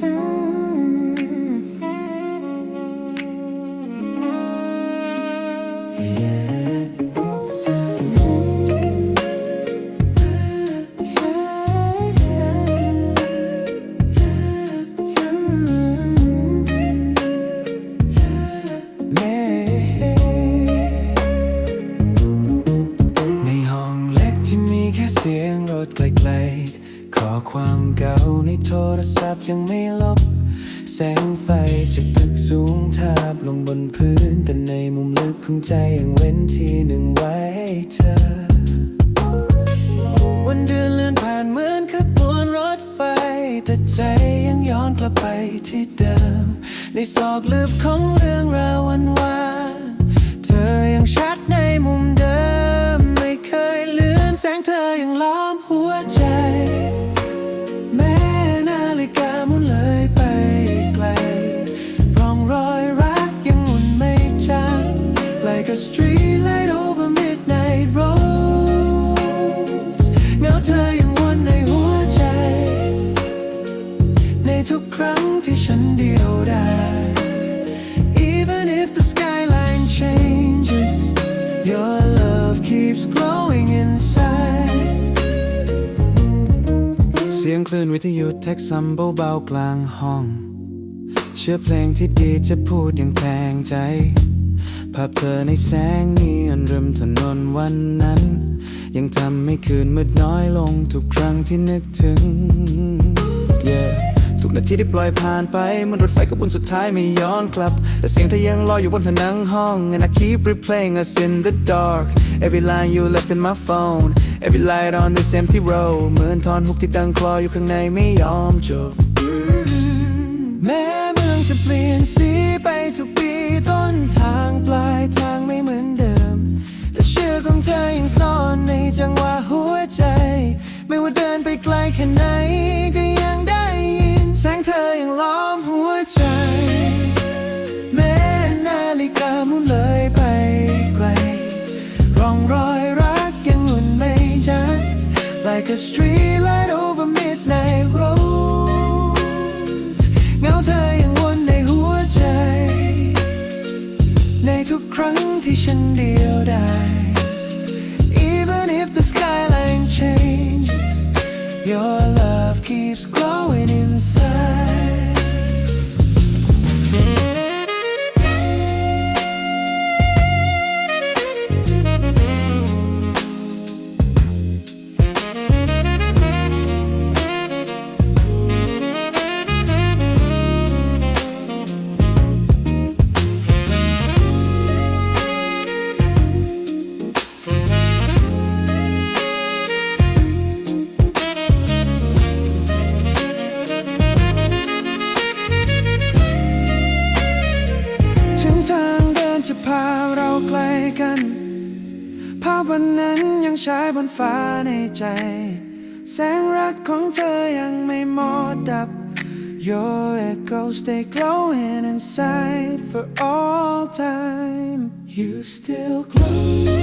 ใเสียงรถไกลๆ ขอความเก่าในโทรศัพท์ยังไม่ลบ แสงไฟจากตึกสูงทาบลงบนพื้น แต่ในมุมลึกของใจยังเว้นที่หนึ่งไว้ให้เธอ วันเดือนเลื่อนผ่านเหมือนขบวนรถไฟ แต่ใจยังย้อนกลับไปที่เดิม ในซอกลึกของ a street light over midnight roads เงาเธอยังวนในหัวใจ ในทุกครั้งที่ฉันเดียวดาย Even if the skyline changes Your love keeps glowing inside เสียงคลื่นวิทยุแท็กซัมเบาๆกลางห้อง เชื่อเพลงที่ดีจะพูดอย่างแทงใจ ภาพเธอในแสงนีออนริมถนนวันนั้น ยังทำให้คืนมืดน้อยลงทุกครั้งที่นึกถึง yeah ทุกนาทีที่ปล่อยผ่านไปเหมันรถไฟขบวนสุดท้ายไม่ย้อนกลับ แต่เสียงเธอยังลอยอยู่บนผนังห้อง and I keep replaying us in the dark every line you left in my phone every light on this empty road เหมือนทอนฮุกที่ดังคลออยู่ข้างในไม่ยอมจบ ค่ไหนก็ยังได้ยินแสงเธอยังล้อมหัวใจ แม้นาฬิกามุนเลยไปไกล ร่องรอยรักยังหมุนไม่จาง like a street light over midnight roads เงาเธอยังวนในหัวใจ ในทุกครั้งที่ฉันเดียวดาย keeps glowing inside กัน ภาพวันนั้นยังฉายบนฟ้าในใจ แสงรักของเธอยังไม่หมดดับ Your echo stay glowing inside for all time You still glow